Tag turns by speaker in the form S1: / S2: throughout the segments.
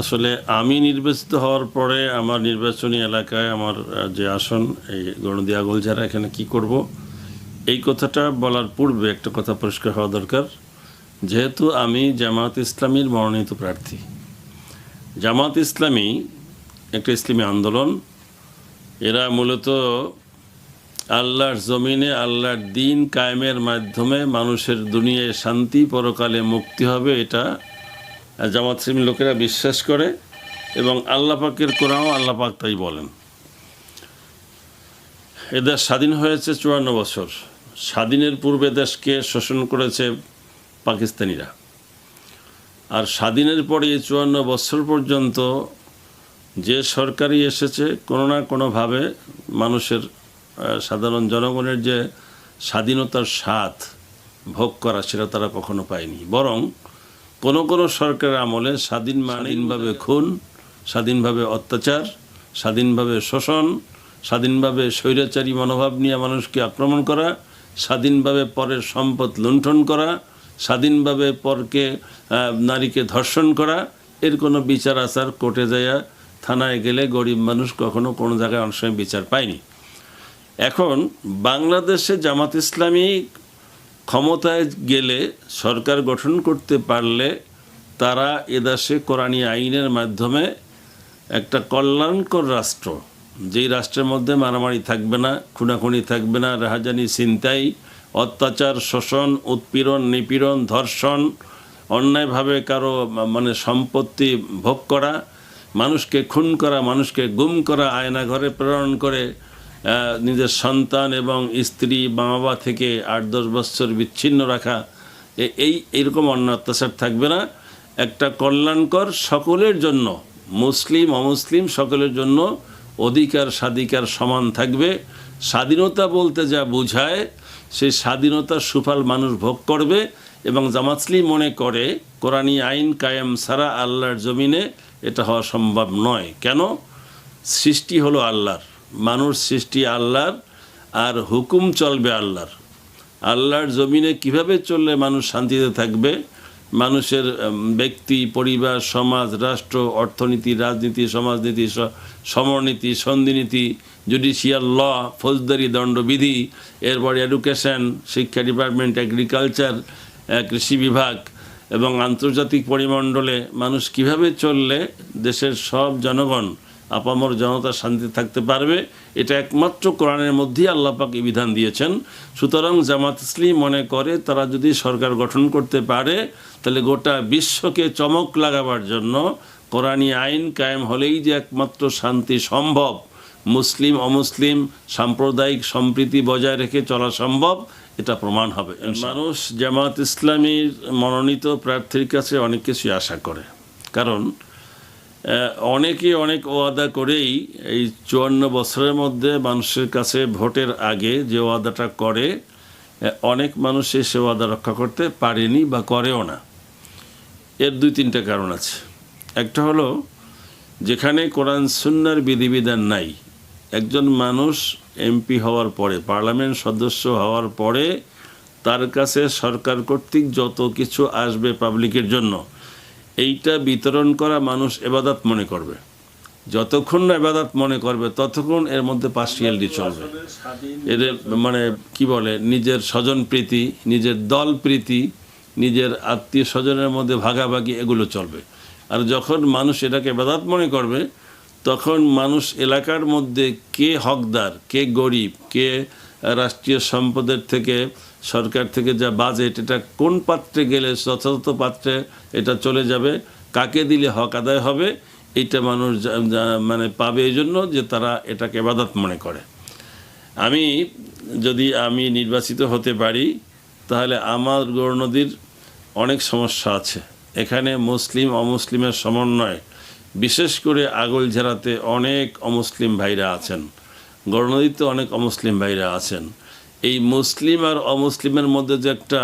S1: আসলে আমি নির্বাচিত হওয়ার পরে আমার নির্বাচনী এলাকায় আমার যে আসন, এই গণদিয়া গোলঝারা, এখানে কি করব? এই কথাটা বলার পূর্বে একটা কথা পরিষ্কার হওয়া দরকার। যেহেতু আমি জামাত ইসলামীর মনোনীত প্রার্থী। জামাত ইসলামী একটা ইসলামী আন্দোলন। এরা মূলত আল্লাহর জমিনে আল্লাহর দিন কায়েমের মাধ্যমে মানুষের দুনিয়ায় শান্তি পরকালে মুক্তি হবে, এটা জামাত ইসলামী লোকেরা বিশ্বাস করে এবং আল্লাহ পাকের কোরআনও আল্লাহ পাক তাই বলেন। এদেশ স্বাধীন হয়েছে চুয়ান্ন বছর। স্বাধীনের পূর্বে দেশকে শোষণ করেছে পাকিস্তানিরা। আর স্বাধীনের পরে এই চুয়ান্ন বছর পর্যন্ত যে সরকারই এসেছে, কোনো না কোনোভাবে মানুষের সাধারণ জনগণের যে স্বাধীনতার স্বাদ ভোগ করা সেটা তারা কখনো পায়নি। বরং কোনো কোনো সরকারের আমলে স্বাধীন স্বাধীনভাবে খুন স্বাধীনভাবে অত্যাচার স্বাধীনভাবে শোষণ স্বাধীনভাবে স্বৈরাচারী মনোভাব নিয়ে মানুষকে আক্রমণ করা স্বাধীনভাবে পরের সম্পদ লুণ্ঠন করা স্বাধীনভাবে পরকে নারীকে ধর্ষণ করা এর কোনো বিচার আচার কোর্টে যায়া থানায় গেলে গরিব মানুষ কখনো কোনো জায়গায় অনেক সময় বিচার পায়নি। এখন বাংলাদেশে জামাত ইসলামী ক্ষমতায় গেলে সরকার গঠন করতে পারলে তারা এদেশে কোরআনী আইনের মাধ্যমে একটা কল্যাণকর রাষ্ট্র, যেই রাষ্ট্রের মধ্যে মারামারি থাকবে না, খুনাখুনি থাকবে না, রাহাজানি চিন্তাই অত্যাচার, শোষণ, উৎপীড়ন, নিপীড়ন, ধর্ষণ, অন্যায়ভাবে কারও মানে সম্পত্তি ভোগ করা, মানুষকে খুন করা, মানুষকে গুম করা আয়না ঘরে প্রেরণ করে নিজের সন্তান এবং স্ত্রী মা বাবা থেকে আট দশ বছর বিচ্ছিন্ন রাখা এই এরকম অন্য অত্যাচার থাকবে না। একটা কল্যাণকর সকলের জন্য, মুসলিম, অমুসলিম সকলের জন্য অধিকার, স্বাধিকার সমান থাকবে। স্বাধীনতা বলতে যা বোঝায়, সেই স্বাধীনতার সুফল মানুষ ভোগ করবে এবং জামাতলি মনে করে কোরআনী আইন কায়েম ছাড়া আল্লাহর জমিনে এটা হওয়া সম্ভব নয়। কেন? সৃষ্টি হলো আল্লাহর। মানুষ সৃষ্টি আল্লাহর আর হুকুম চলবে আল্লাহর। আল্লাহর জমিনে কীভাবে চললে মানুষ শান্তিতে থাকবে? মানুষের ব্যক্তি, পরিবার, সমাজ, রাষ্ট্র, অর্থনীতি, রাজনীতি, সমাজনীতি সমরনীতি, সন্ধিনীতি জুডিশিয়াল ল ফৌজদারি, দণ্ডবিধি, এরপর এডুকেশন শিক্ষা ডিপার্টমেন্ট এগ্রিকালচার কৃষি বিভাগ এবং আন্তর্জাতিক পরিমণ্ডলে মানুষ কীভাবে চললে দেশের সব জনগণ আপামর জনতা শান্তি থাকতে পারবে। এটা একমাত্র কোরআনের মধ্যেই আল্লাপাক এই বিধান দিয়েছেন। সুতরাং জামাত ইসলাম মনে করে তারা যদি সরকার গঠন করতে পারে তাহলে গোটা বিশ্বকে চমক লাগাবার জন্য কোরআনী আইন কায়েম হলেই যে একমাত্র শান্তি সম্ভব। মুসলিম অমুসলিম সাম্প্রদায়িক সম্প্রীতি বজায় রেখে চলা সম্ভব এটা প্রমাণ হবে মানুষ জামাত ইসলামীর মনোনীত প্রার্থীর কাছে অনেক কিছুই আশা করে। কারণ অনেকে অনেক ওয়াদা করেই এই চুয়ান্ন বছরের মধ্যে মানুষের কাছে ভোটের আগে যে ওয়াদাটা করে অনেক মানুষ সে ওয়াদা রক্ষা করতে পারেনি বা করেও না। এর দুই তিনটা কারণ আছে। একটা হলো, যেখানে কোরআন সুন্নার বিধিবিধান নাই, একজন মানুষ এমপি হওয়ার পরে, পার্লামেন্ট সদস্য হওয়ার পরে, তার কাছে সরকার কর্তৃক যত কিছু আসবে পাবলিকের জন্য এইটা বিতরণ করা মানুষ এবাদাত মনে করবে। যতক্ষণ না এবাদাত মনে করবে, ততক্ষণ এর মধ্যে পার্সিয়ালিটি চলবে। এদের মানে কি বলে, নিজের স্বজন প্রীতি, নিজের দল প্রীতি, নিজের আত্মীয় স্বজনের মধ্যে ভাগাভাগি, এগুলো চলবে। আর যখন মানুষ এটাকে বেদাত মনে করবে, তখন মানুষ এলাকার মধ্যে কে হকদার, কে গরিব, কে রাষ্ট্রীয় সম্পদের থেকে সরকার থেকে যা বাজেট এটা কোন পাত্রে গেলে যথাযথ পাত্রে এটা চলে যাবে, কাকে দিলে হক আদায় হবে, এটা মানুষ মানে পাবে এই জন্য যে তারা এটাকে এবাদত মনে করে। আমি যদি আমি নির্বাচিত হতে পারি, তাহলে আমার গৌরনদীর অনেক সমস্যা আছে। এখানে মুসলিম, অমুসলিমের সমন্বয়, বিশেষ করে আগল ঝেড়াতে অনেক অমুসলিম ভাইরা আছেন। গৌরনদীতে অনেক অমুসলিম ভাইরা আছেন। এই মুসলিম আর অমুসলিমের মধ্যে যে একটা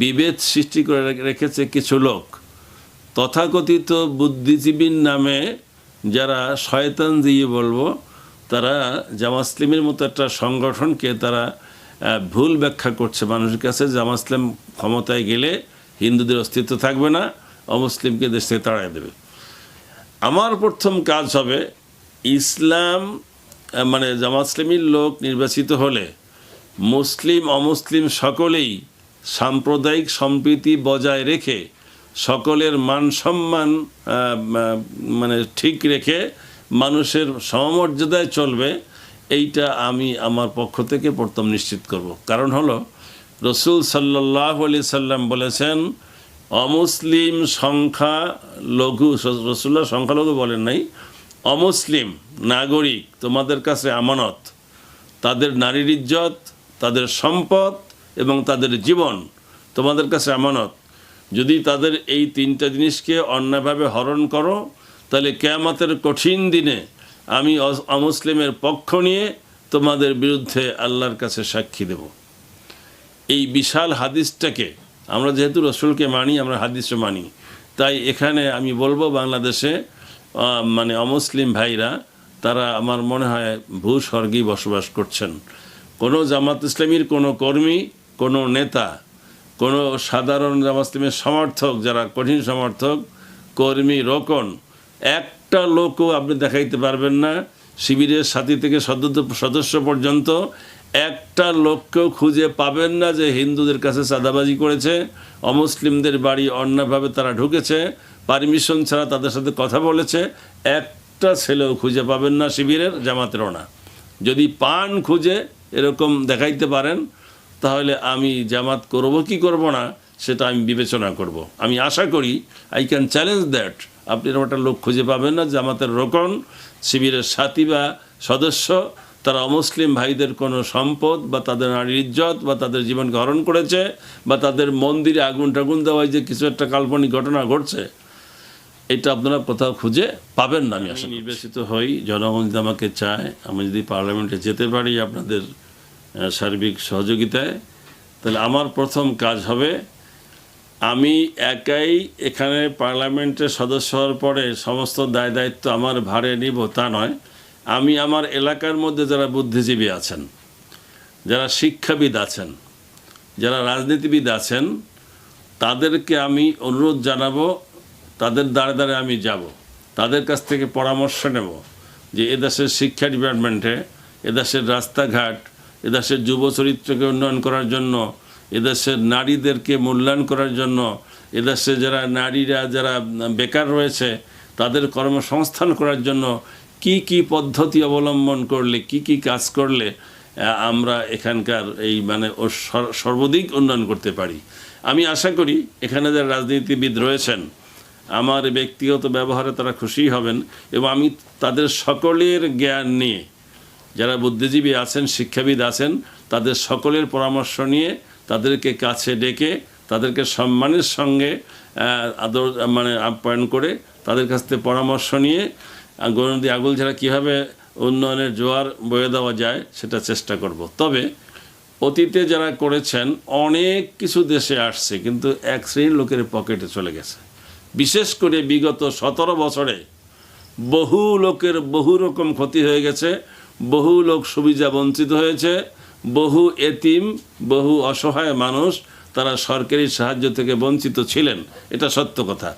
S1: বিভেদ সৃষ্টি করে রেখেছে কিছু লোক, তথাকথিত বুদ্ধিজীবীর নামে যারা শয়তান দিয়ে বলব, তারা জামাসলিমের মতো একটা সংগঠনকে তারা ভুল ব্যাখ্যা করছে। মানুষের কাছে জামাসলিম ক্ষমতায় গেলে হিন্দুদের অস্তিত্ব থাকবে না, অমুসলিমকে দেশ থেকে তাড়াই দেবে। আমার প্রথম কাজ হবে ইসলাম মানে জামাতসলিমীর লোক নির্বাচিত হলে মুসলিম, অমুসলিম সকলেই সাম্প্রদায়িক সম্প্রীতি বজায় রেখে সকলের মান সম্মান মানে ঠিক রেখে মানুষের সমমর্যাদায় চলবে, এইটা আমি আমার পক্ষ থেকে প্রথম নিশ্চিত করব। কারণ হলো, রসুল সাল্লাহ আলি সাল্লাম বলেছেন, অমুসলিম সংখ্যা লঘু, রসুল্লাহ সংখ্যালঘু বলেন নাই, অমুসলিম নাগরিক, তোমাদের কাছে আমানত, তাদের নারীর ইজ্জত তাদের সম্পদ এবং তাদের জীবন, তোমাদের কাছে আমানত। যদি তাদের এই তিনটা জিনিসকে অন্যায়ভাবে হরণ করো, তাহলে কেয়ামতের কঠিন দিনে আমি অমুসলিমের পক্ষ নিয়ে তোমাদের বিরুদ্ধে আল্লাহর কাছে সাক্ষী দেব। এই বিশাল হাদিসটাকে আমরা যেহেতু রসুলকে মানি, আমরা হাদিসও মানি, তাই এখানে আমি বলব বাংলাদেশে মানে অমুসলিম ভাইরা, তারা আমার মনে হয় ভূস্বর্গেই বসবাস করছেন। কোনো জামাত ইসলামীর কোনো কর্মী, কোনো নেতা, কোনো সাধারণ জামাত ইসলামের সমর্থক, যারা কঠিন সমর্থক, কর্মী রোকন, একটা লোকও আপনি দেখাইতে পারবেন না, শিবিরের সাথী থেকে সদস্য সদস্য পর্যন্ত একটা লোককেও খুঁজে পাবেন না যে হিন্দুদের কাছে চাঁদাবাজি করেছে, অমুসলিমদের বাড়ি অন্যভাবে তারা ঢুকেছে, পারমিশন ছাড়া তাদের সাথে কথা বলেছে, একটা ছেলেও খুঁজে পাবেন না শিবিরের জামাতেরও না যদি পান খুঁজে এরকম দেখাইতে পারেন, তাহলে আমি জামাত করব কি করব না, সেটা আমি বিবেচনা করব। আমি আশা করি আই ক্যান চ্যালেঞ্জ দ্যাট আপনি এরকম একটা লোক খুঁজে পাবেন না, জামাতের রোকন, শিবিরের সাথী বা সদস্য, তারা অমুসলিম ভাইদের কোনো সম্পদ বা তাদের নারীর ইজ্জত বা তাদের জীবনকে হরণ করেছে বা তাদের মন্দিরে আগুন টাগুন দেওয়ায় যে কিছু একটা কাল্পনিক ঘটনা ঘটছে এটা আপনারা কোথাও খুঁজে পাবেন না আমি আসলে নির্বাচিত হই জনগণ যদি আমাকে চায় আমি যদি পার্লামেন্টে যেতে পারি আপনাদের সার্বিক সহযোগিতায় তাহলে আমার প্রথম কাজ হবে আমি একাই এখানে পার্লামেন্টের সদস্য হওয়ার পরে সমস্ত দায় দায়িত্ব আমার ভারে নিব তা নয়। আমি আমার এলাকার মধ্যে যারা বুদ্ধিজীবী আছেন যারা শিক্ষাবিদ আছেন যারা রাজনীতিবিদ আছেন তাদেরকে আমি অনুরোধ জানাব তাদের দ্বারে দ্বারে আমি যাব। তাদের কাছ থেকে পরামর্শ নেব যে এদেশের শিক্ষা ডিপার্টমেন্টে, এদেশের রাস্তাঘাট, এদেশের যুব চরিত্রকে উন্নয়ন করার জন্য, এদেশের নারীদেরকে মূল্যায়ন করার জন্য, এদেশে যারা নারীরা, যারা বেকার রয়েছে, তাদের কর্মসংস্থান করার জন্য কি কি পদ্ধতি অবলম্বন করলে, কি কি কাজ করলে আমরা এখানকার এই মানে সর্বাধিক উন্নয়ন করতে পারি। আমি আশা করি এখানে যারা রাজনীতিবিদ রয়েছেন আমার ব্যক্তিগত ব্যবহারে তারা খুশি হবেন এবং আমি তাদের সকলের জ্ঞান নিয়ে যারা বুদ্ধিজীবী আছেন শিক্ষাবিদ আছেন তাদের সকলের পরামর্শ নিয়ে তাদেরকে কাছে ডেকে তাদেরকে সম্মানের সঙ্গে আদর মানে আপ্যায়ন করে তাদের কাছ থেকে পরামর্শ নিয়ে আহ, গণনদী আগুল ছাড়া কীভাবে উন্নয়নের জোয়ার বয়ে দেওয়া যায় সেটা চেষ্টা করব। তবে অতীতে যারা করেছেন অনেক কিছু দেশে আসছে কিন্তু এক শ্রেণির লোকের পকেটে চলে গেছে। বিশেষ করে বিগত সতেরো বছরে বহু লোকের বহু রকম ক্ষতি হয়ে গেছে, বহু লোক সুবিধা বঞ্চিত হয়েছে, বহু এতিম, বহু অসহায় মানুষ তারা সরকারি সাহায্য থেকে বঞ্চিত ছিলেন। এটা সত্য কথা।